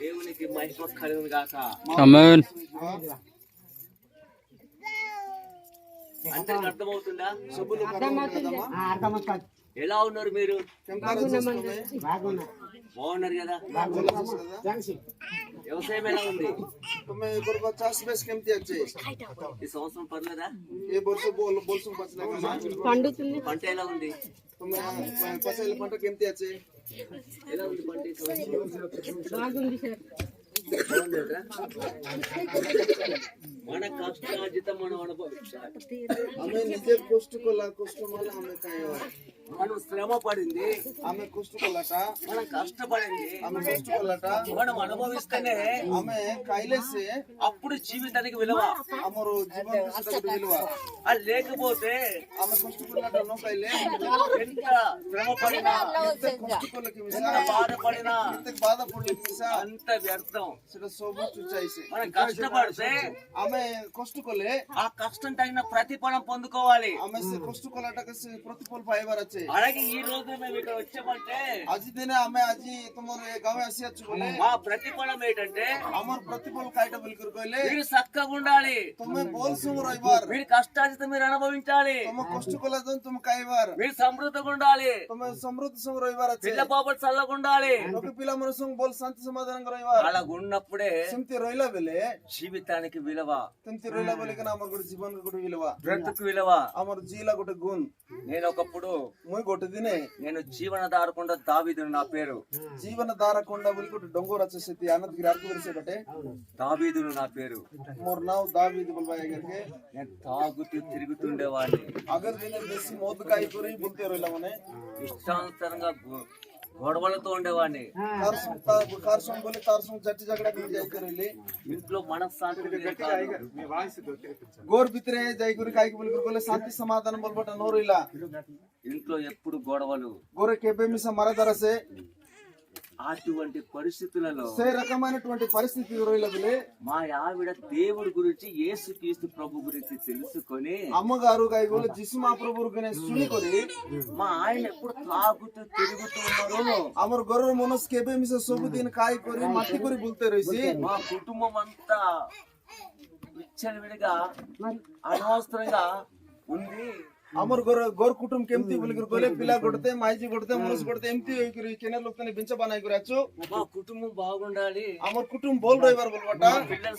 దేవునికి మహిమ కలుగును గాక. ఆమేన్ అర్థమవుతుందా? సబ్బులు ఎలా ఉన్నారు మీరు? బాగున్నారు కదా? వ్యవసాయం ఎలా ఉంది? ఈ సంవత్సరం పర్లేదా పంట ఎలా ఉంది? పసలు పంట ఎంత ఎలా ఉంది పంట మన ಕಷ್ಟಾರ್ಜಿತ మనం అనుభవించాలి. ఆమె నిజ కుష్ఠకుల శ్రమ పడింది ఆమె కుష్ఠకులట. మనం కష్టపడింది. ఆమె కుష్ఠకులట. మనం అనుభవిస్తేనే ఆమె కైలేసి అప్పుడు జీవితానికి విలువ. అమరు జీవన విలువ. అది లేకపోతే ఆమె కుష్ఠకులట కైలే ఎంత కష్టం ప్రతిఫలం పొందుకోవాలి. ఆమె కష్టకొలటక ప్రతిఫలం అలాగే ఈ రోజు మేము ఇక్కడ వచ్చామంటే আজি দিনে ఆమె আজি তোমার మా ప్రతిఫలం ఏంటంటే আমার ప్రతిఫలం మీరు సక్కగా ఉండాలి. మీరు కష్టాజితం మీరు అనుభవించాలి. మీరు సమృద్ధిగా ఉండాలి. ఉండాలి. సమృద్ధి రవివారు పిల్ల పాపలు చల్లగా ఉండాలి ఒక పిల్ల మనసు బోల్ శాంతి సమాధానంగా రవివారు. అలా ఉన్నప్పుడే సింతి రొయ్యల వెళ్ళే జీవితానికి విలువ. సింతి రొయ్యల వెళ్ళి అమర్ గుడి జీవన కూడా విలువ. బ్రతుకు విలువ. అమర్ జీల గుడి గుణ్ నేను ఒకప్పుడు ముయ్ కొట్టుదినే నేను జీవన దారకుండ దావీదుని నా పేరు. జీవన దారకుండా ఉలికొట్టు డొంగూరు వచ్చేసి ఆనంద్గిరి అరకు వెలిసేటటే దావీదులు నా పేరు. మోర్ నావ్ దావీదు బల్బాయ్ గారికి నేను తాగుతూ తిరుగుతుండేవాడిని. అగర్ నేను బెస్ట్ కూర కూరి బుల్తేరు ఇలా ఉన్నాయి ఇష్టానుసారంగా గొడవలతో ఉండేవాడిని. ఇంట్లో మనశ్శాంతి సమాధానం ఇంట్లో ఎప్పుడు గొడవలు. గోర మరదరసే. అటువంటి పరిస్థితులలో రకమైనటువంటి పరిస్థితి మా ఆవిడ దేవుడి గురించి యేసు క్రీస్తు ప్రభు గురించి తెలుసుకొని అమ్మగారు జిస్మా ప్రభు గురించి మా ఆయన ఎప్పుడు తాగుతూ తిరుగుతూ అమరు గొర్రె మనస్ కేబే సొబ్బు దీని కాయకొని మట్టి కొరి బుల్తారు మా కుటుంబం అంతా విచ్చలవిడిగా అనవసరంగా ఉంది. ଆମର ଘର ଘର କୁଟୁମ୍ କେମିତି ବୋଲିକରି କହିଲେ ପିଲା ଗୋଟେ ମାଇଜି ଗୋଟେ ମନୁଷ ଗୋଟେ ଏମିତି ହେଇକରି କେନେ ଲୋକମାନେ ବିଞ୍ଚ ବନାଇ କରି ଆଛୁ କୁଟୁମ୍ కుటుంబం ଆମର କୁଟୁମ୍ ବଲ ରହିବାର ବୋଲବାଟା పిల్లలు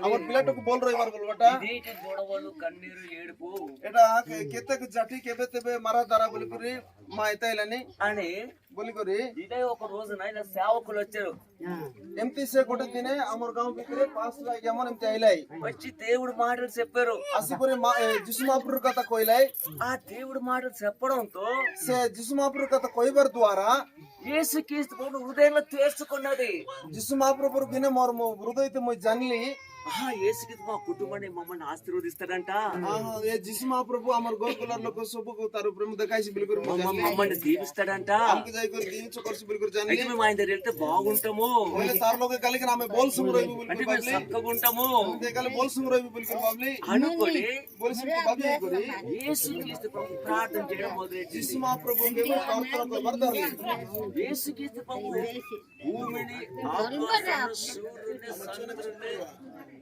ଆମର ପିଲାଟାକୁ ବୋଲ ରହିବାର ବୋଲବାଟା నీటి గొడవలు కన్నీరు ଏଟା କେତେ ଜାତି କେବେ ତେବେ ମାରା ଦାରା ବୋଲିକରି ମା ହେଲାନି ଆଣି बोलिकोरी इधर ఒక రోజు నైన సేవకులు వచ్చారు. ఎంపీ సే కొట్టుదినే అమర్ గాం వచ్చి దేవుడి మాటలు చెప్పారు. అసిపురి జిస్మాపుర్ కథ కోయిలై ఆ దేవుడి మాటలు చెప్పడంతో సే జిస్మాపుర్ కథ కోయిబర్ ద్వారా యేసు క్రీస్తు ప్రభు హృదయంలో తీసుకున్నది జిస్మాపుర్ ప్రభు గినే మోర్ హృదయతే మో జన్లి ఆ ఏ జిసి మా ప్రభు అమర్ గోకులర్లకు శుభకు తరు ప్రముఖ కాసి బిల్గురు మమ్మల్ని దీవిస్తాడంట. అంకు దైగురు దీవించు కొరసు బిల్గురు జాని బాగుంటాము. ఒకే సార్లోకి కలిగి నామే బోల్సుం రోయి బిల్గురు అంటే భూమిని ఆకాశం में संघ में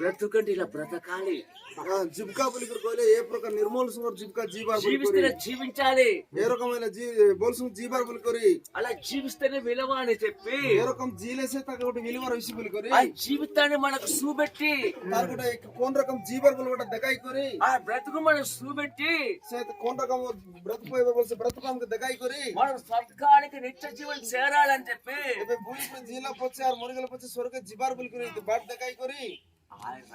బ్రతుకండి ఇలా బ్రతకాలి. జిబ్కా పులికరుకోలే ఏ ప్రకారం నిర్మూలిస్తున్నారు జిబ్కా జీబార్ జీవిస్తేనే జీవించాలి. ఏ రకమైన బోల్సుకు జీబార్ పులికొరి అలా జీవిస్తేనే విలువ అని చెప్పి. ఏ రకం జీలేసే తగ్గ విలువ విషయం పులికొరి ఆ జీవితాన్ని మనకు సూబెట్టి తగ్గ కోన్ రకం జీబార్ పులికొట దగాయికొరి ఆ బ్రతుకు మనకు సూబెట్టి కోన్ రకం బ్రతుకు బ్రతుకు దగాయికొరి మనం స్వర్గానికి నిత్య జీవనం చేరాలని చెప్పి. భూమి జీలో పొచ్చారు మురుగులు పొచ్చి స్వర్గ జిబార్ పులికొరి బాట్ దగాయికొరి ఆయన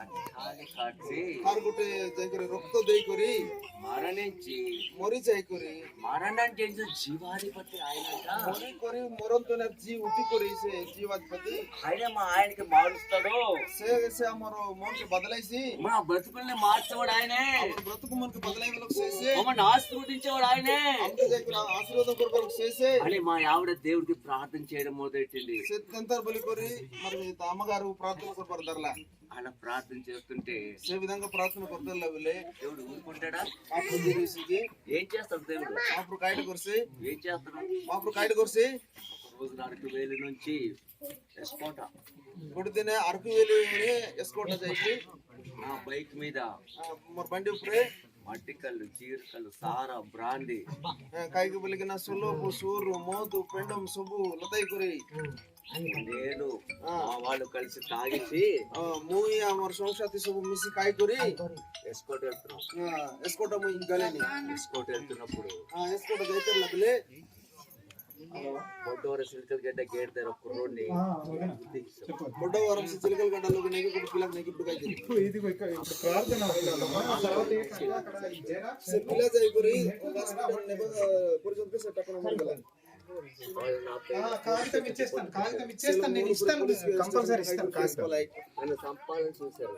బదలైసి. మా బ్రతుకుల్ని మార్చేవాడు ఆయనే. బ్రతుకు మనకి బదలైవలకు ఆశీర్వదించేవాడు ఆయనే. ఆశీర్వాదం కొరకు చేసి. అని మా ఆవిడ దేవుడికి ప్రార్థన చేయడం మొదలెట్టింది. సిద్ధంతా బలి మరి అమ్మగారు ప్రార్థన కొరకు దర్లా అలా ప్రార్థన చేస్తుంటే సే విధంగా ప్రార్థన కొరతల్లా వీళ్ళే దేవుడు ఊరుకుంటాడా? మాపురు దిరిసికి ఏం చేస్తాడు దేవుడు? మాపురు కాయట కొరిసి. ఏం చేస్తాడు? మాపురు కాయట కొరిసి. ఒక రోజు అరకు వేలు నుంచి ఎస్కోట. కొడితేనే అరకు వేలు ఎస్కోట చేసి. నా బైక్ మీద మరి బండి ఉపరే మట్టికల్లు చీరకల్లు సారా బ్రాండి కైకి పలికిన సులోపు సూరు మోతు పెండం సుబు లతై కురి నేను వాళ్ళు కలిసి తాగిసి మూవీ అమర్ సౌషాతి సుబు మిసి కాయ కురి ఎస్కోట్ వెళ్తున్నాం. ఎస్కోట్ ఇంకా ఎస్కోట్ వెళ్తున్నప్పుడు. ఎస్కోట్ దగ్గర బొడ్డవరం సిలికల్గడ్డ గేట్ దగ్గర ఒక రోడ్ని బొడ్డవరం సిలికల్గడ్డలో నెగిపోయి పిల్లలు నెగిపోయి కాగితం ఇచ్చేస్తాను కాగితం ఇచ్చేస్తాను నేను ఇస్తాను కంపల్సరీ ఇస్తాను కాగితం సంపాదన చూసారు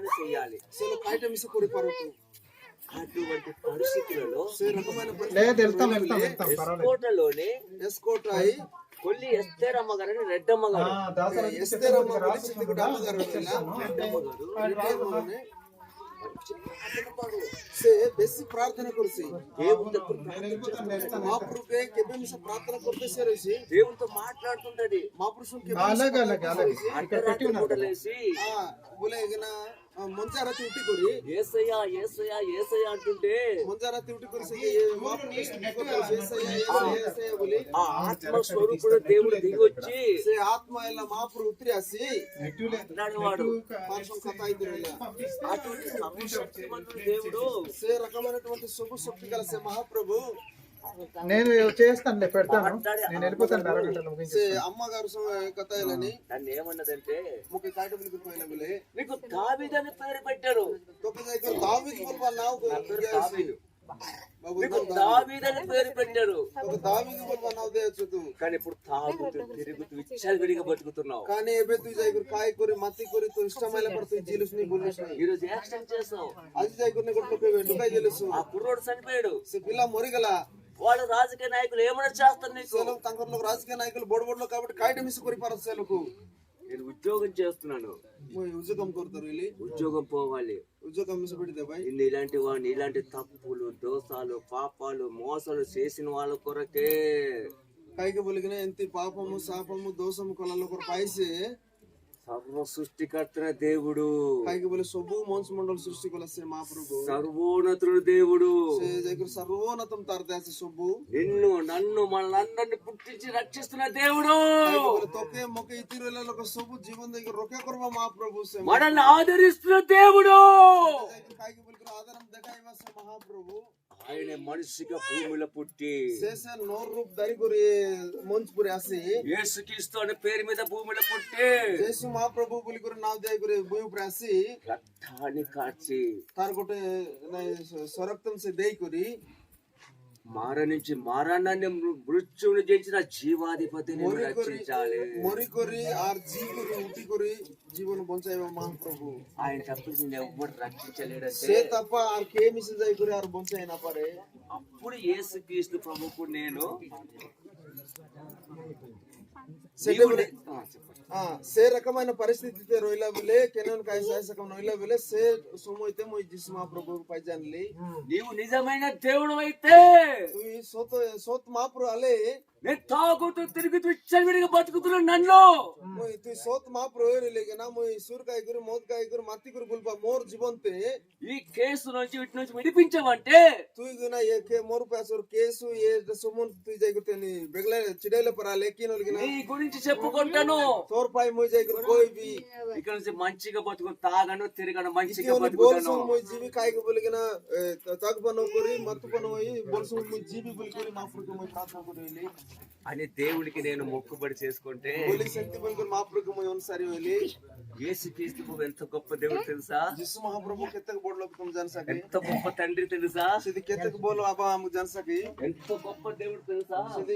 ఏమైనా చేయాలి से लोग काइट मिस कोरी परतु అటువంటి పరిస్థితులలో से రకమైన లేదు వెళ్తాం వెళ్తాం వెళ్తాం పర్వాలేదు కోటలోని ఎస్కోట్ అయి కొల్లి ఎస్తేరమ్మ గారని రెడ్డమ్మ ఆ, గారు దాసరి ఎస్తేరమ్మ గురించి కూడా అమ్మగారు से बेसी प्रार्थना करसी దేవుని దగ్గర महाप्रभु के केबे मिस प्रार्थना करते से रही దేవునితో మాట్లాడుతుంటది महापुरुष के అలాగే అలాగే అలాగే ఇక్కడ పెట్టి అర్ధరాత్రి ఉన్నారు పూటలేసి మంచార తింటికొరి ఏసయ్యా ఏసయ్యా ఏసయ్యా అంటుంటే. మంచార తింటికొరి ఆ ఆత్మ స్వరూపుడు దేవుడు దిగొచ్చి ఆత్మ ఇలా మాపురు ఉత్తిరేసి వాడు. అటువంటి దేవుడు. రకమైనటువంటి శుభ శక్తి కలిసే మహాప్రభు నేను చేస్తాను పెడతాను. నేను వెళ్ళిపోతాను అమ్మగారు కథ నన్ను ఏమన్నదంటే ముఖ్య పోయిన పేరు పెట్టారు. దావీద్ పెట్టారు. కానీ ఇప్పుడు తాగుతూ తిరుగుతూ విచ్చలవిడిగా బతుకుతున్నావు. కానీ ఎబే తు జై గురు కాయ కొరి మత్తి కొరి తు ఇష్టమైన పడుతు జీలుస్ని బోలుస్ని ఈ రోజు యాక్సిడెంట్ చేసావు అది జై గురు కొట్టు పోయి డుకాయ జీలుసు ఆ కుర్రోడు చనిపోయాడు. పిల్ల మొరిగల. వాళ్ళు రాజకీయ నాయకులు ఏమైనా చేస్తారు నీకు? తంకర్లో రాజకీయ నాయకులు బోడు బోడులో కాబట్టి కాయట మిస్ కొరి పరచు సేలకు నేను ఉద్యోగం చేస్తున్నాను. ఉద్యోగం కోరుతారు వీళ్ళు? ఉద్యోగం పోవాలి. ఉద్యోగం ఇన్ని ఇలాంటి వాడిని ఇలాంటి తప్పులు దోషాలు పాపాలు మోసాలు చేసిన వాళ్ళ కొరకే. పైకి బొలిగిన ఎంత పాపము శాపము దోషము కొలలో కొర పాయిసే సర్వ సృష్టికర్తన దేవుడు. సొబ్బు మోన్స్ మండల సృష్టి కొలసే మా ప్రభు సర్వోన్నతుడు దేవుడు. సే దగ్గర సర్వోన్నతం తారదేసే సొబ్బు. నిన్ను నన్ను మనల్ని పుట్టించి రక్షిస్తున్న దేవుడు. తొక్కే మొక్క ఇతిరులలో ఒక సొబ్బు జీవన దగ్గర రొకే కొరవ మా ప్రభు సే మనల్ని ఆదరిస్తున్న దేవుడు. సే మహాప్రభు. ఆయన మనిషిగా భూమిలో పుట్టి. శేషన్ నోరు రూప్ దరిగురి మంచుపురి ఆసి యేసుక్రీస్తు అనే పేరు మీద భూమిలో పుట్టి. యేసు మా ప్రభు గులిగురి నా దరిగురి భూమి ప్రాసి రక్తాన్ని కాచి. తరగొట్టే స్వరక్తం సే మార నుంచి మారణాన్ని మృత్యువుని జయించిన జీవాధిపతిని రక్షించాలి. మొరికొరి ఆర్జీకురి ఉటికొరి జీవన బొంచాయి మహాప్రభు. ఆయన తప్పించి ఎవరు రక్షించలేడు సే తప్ప ఆర్కేమి సిజైకురి ఆర్ బొంచాయినా పరే? అప్పుడు ఏ క్రీస్తు ప్రభుకు నేను से रकम परिस्थिति रोईला बेले केनन काय सहायकम रोईला बेले से सोमोइते मोई जिस्मा प्रभु पाई जानली నీవు నిజమైన దేవుడు అయితే సోత్ సోత్ మాప్రు అలే నేను తాగుతూ తిరుగుతూ విడిగా బతుకుతున్నాను నన్ను. ఇది సోత్ మా ప్రయోజనం మొయ్ సూర్కాయ గురు మోదకాయ గురు మత్తి గురు గుల్ప మోర్ జీవంతే ఈ కేసు నుంచి వీటి నుంచి విడిపించమంటే? తూగున ఏకే మోర్ పేసరు కేసు ఏ సుమన్ తూజైగుతని బెగల చిడైల పరా లెక్కినోలిగిన నీ గురించి చెప్పుకుంటాను. తోర్పాయ్ మొయ్ జైగురు కోయిబి ఇక్కడ నుంచి మంచిగా బతుకు తాగను తిరగను మంచిగా బతుకుతాను. మొయ్ జీవి కాయకు బులిగిన తాగు పను కొరి మత్తు పను మొయ్ బొల్సు జీవి బులికొని మా ఫ్రుకు మొయ్ ప్రార్థన కొరి అని దేవుడికి నేను మొక్కుబడి చేసుకుంటే యేసు క్రీస్తు ఎంత గొప్ప దేవుడు తెలుసా? యేసు మహాప్రభు కెత్తక బోర్డులోకి ఎంత గొప్ప తండ్రి తెలుసా? ఇది కెత్తక బోర్డు జనసకి ఎంత గొప్ప దేవుడు తెలుసా? ఇది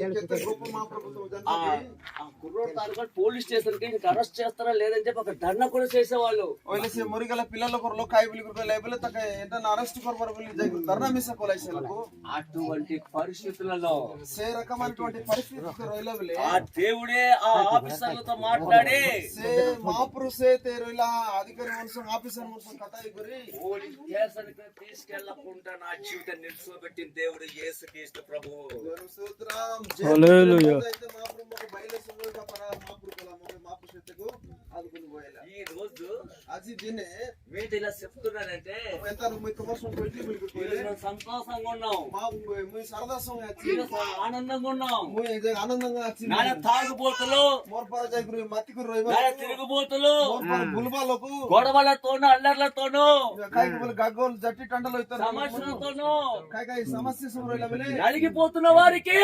పోలీస్ స్టేషన్కి అరెస్ట్ చేస్తారా లేదని చెప్పి ఒక ధర్నా కూడా చేసేవాళ్ళు. ఓలేసి మురిగల పిల్లల కొరలో కాయబులి కొరలో లేబుల తక ఏంటన్నా అరెస్ట్ కొరబరులు ధర్నా మిస అటువంటి పరిస్థితులలో సే రకమైనటువంటి ఆ దేవుడే ఆ ఆఫీసర్లతో మాట్లాడి. అధికారి మనుషు ఆఫీసర్ మనుషు కథాయి గురి కి తీసుకెళ్ళకుండా నా జీవితం నిలుచోబెట్టిన దేవుడు యేసు క్రీస్తు ప్రభువు సూత్రం. హల్లెలూయా. మహాపురు మొక బయలు సుంగ కపర మహాపురు కల మొక మహాపురు అదుకుని పోయేలా. ఈ రోజు అజి దినే మీతో ఇలా చెప్తున్నానంటే ఎంత మీ కమర్షియల్ కొట్టి బిల్కు ఈరోజు పోయలే మేము సంతోషంగా ఉన్నాం. మా మీ సరదా ఆనందంగా ఉన్నాం. ఆనందంగా వచ్చి నాన్న తాగుబోతులు. మోర్పర జై గురి మత్తి గురి రొయ్యల నాన్న తిరుగుబోతులు. గుల్బాలకు గొడవలతోనూ అల్లర్లతోనూ. గగ్గోలు జట్టి టండలు సమస్యలతోనూ. కాయ కాయ సమస్య నలిగిపోతున్న వారికి.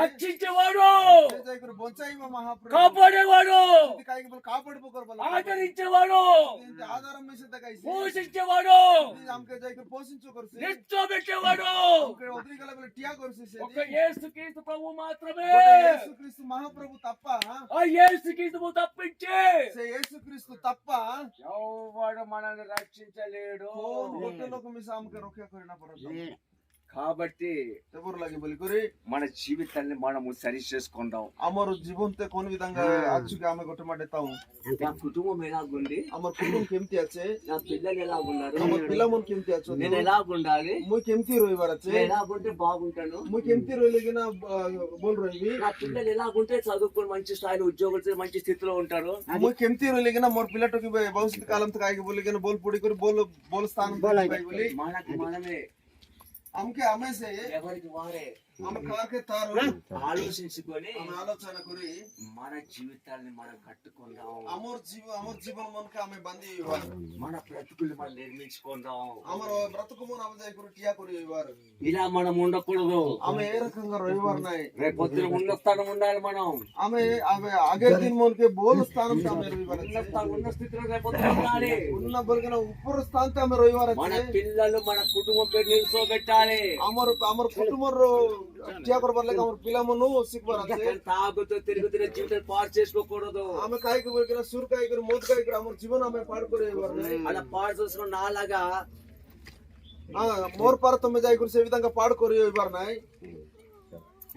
రక్షించేవాడు. జైకురు బొంచాయి మా మహాప్రభు. కాపాడేవాడు. ఇది ఆధారం మిసిత కైసి. పోషించేవాడు. నిల్చోబెట్టేవాడు ఒక ప్రభు మాత్రమే. యేసుక్రీస్తు మహాప్రభు తప్ప ఆ తప్పించి. యేసుక్రీస్తు తప్ప ఎవడు మనల్ని రక్షించలేడు. కాబట్టి మన జీవితాన్ని మనము సరి చేసుకుందాం. అమరు జీవంతో కొన్ని విధంగా అచ్చుకి ఆమె కొట్టమంటాము నా కుటుంబం ఉంది అమరు కుటుంబం కెంతి వచ్చే నా పిల్లలు ఎలాగున్నారు? అమర్ పిల్ల మనకి ఎంతి అచ్చు. నేను మీ మీకు రోజు రోయి ఎలా ఉంటే బాగుంటాను. మీకు ఎంతి రోయలిగిన బోల్ రోజు నా పిల్లలు ఎలా ఉంటే చదువుకొని మంచి స్థాయిలో ఉద్యోగులు మంచి స్థితిలో ఉంటారు. మీ మీకు ఎంతి రోయలిగిన మరి పిల్లలకి భవిష్యత్ కాలంతో కాగి బోలిగిన బోల్ పొడి కొని బోల్ బోల్ స్థానం మనకి మనమే हमके हमें से ఆలోచించుకొని ఆలోచన గురి మన జీవితాన్ని మనం కట్టుకుందాం. అమర్ అమర్ జీవనం మనకి ఆమె మన బ్రతుకులు మనం నిర్మించుకుందాం. అమర్ బ్రతుకు ఇలా మనం ఉండకూడదు. ఆమె ఏ రకంగా రవివారు రేపు పొద్దున ఉన్న స్థానం ఉండాలి మనం. ఆమె ఆమె అగే దీని మనకి బోలు స్థానం ఉన్న స్థానం ఉన్న స్థితిలో ఉండాలి. ఉన్న ఉప్పురు స్థానం ఆమె రవివారు మన పిల్లలు మన కుటుంబం పెట్టి నిల్చోబెట్టాలి అమరు అమరు కుటుంబం ಠೇಕರ್ ಬರ್ಲಿಕ್ಕೆ ಅವ್ರ ಫಿಲಮ್ನು ಸಿಗ್ಬಾರ చేసుకోకూడదు. ఆమె కాయకు పోయిన సూర్యకాయ ఇక్కడ ఆమె జీవన పాడు చేసుకుని నాలాగా మోర్ పార తొమ్మిది విధంగా పాడుకోరు ఇవ్వరు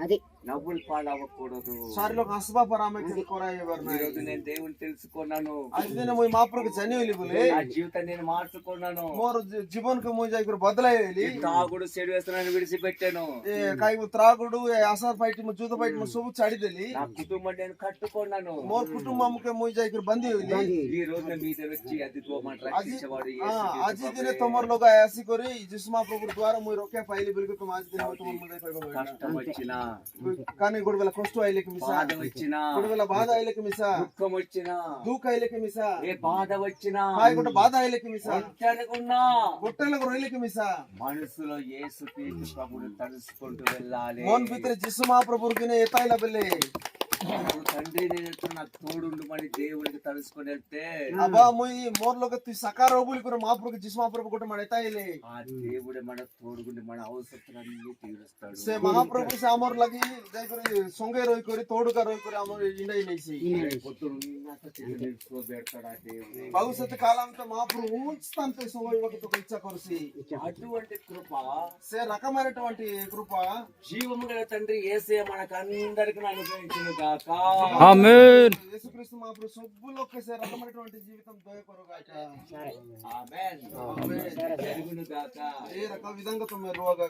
అది నవ్వులు పాలవ్వకూడదు ಶಾರೀರಿಕ ಅಸ್ವಾಪರಾಮಕ್ಕೆ ಕೊರಾಯಿವರ್ನ ఈ రోజు నేను దేవుని తెలుసుకున్నాను. आज दिन मुई मापर के जने होली बोले నా జీవితం నేను మార్చుకున్నాను. मोर जीवन के मुझे एक बदलाय होली ఈ తాగుడు చెడు వ్యసనాన్ని విడిచిపెట్టాను. ఏ కాయి త్రాగుడు ఏ అసర్ పైటి ము జూత పైటి ము సోబు చడిదలి. నా కుటుంబం నేను కట్టుకున్నాను. మోర్ కుటుంబముకే ముజే ఇక్కడ బంది. ఈ రోజు మీద వచ్చి అదిగో మన రక్షించేవాడు యేసు ఆ आज दिन క్రీస్తు तोमर लोग ऐसी करे जिसमा प्रभु द्वारा मुई కష్టం వచ్చినా కానీ గొడవల కష్ట ఐలకి మిస. బాధ వచ్చిన గుడువల బాధ ఐలకి మిస. దుఃఖం వచ్చిన దూక ఐలకి మిస. ఏ బాధ వచ్చిన హాయిగుంట బాధ ఐలకి మిస. ఒంటరిగున్నా. గుట్టలకు రొయ్యలకి మిస. మనసులో యేసు తీర్చి ప్రభుడు తలుసుకుంటూ వెళ్ళాలి. మోన్ పిత్ర జిసుమా ప్రభుకిని ప్రభుడికి బెల్లే తండ్రి దేవుడికి తలుసుకొని వెళ్తే అబ్బా సకారోగులు కూడా మాపురుకు మన ఆ దేవుడే మన తోడుగుండి మన అవసరాలన్నీ తీరుస్తాడు. మహాప్రభు సామర్లకి సొంగే తోడుగా భవిష్యత్ కాలంతో మహాప్రభు ఇచ్చా కొరిసి. అటువంటి కృప సే రకమైనటువంటి కృప. జీవము గల తండ్రి ఏసే మనకు అందరికి అనుగ్రహించిన కాదు గాక యేసుక్రీస్తు మహాప్రభు సబ్బులోకి సే రకమైనటువంటి జీవితం దయ కొరగాక. ఆమేన్. జరుగును గాక ఏ రక విధంగా తో మీరు రోగా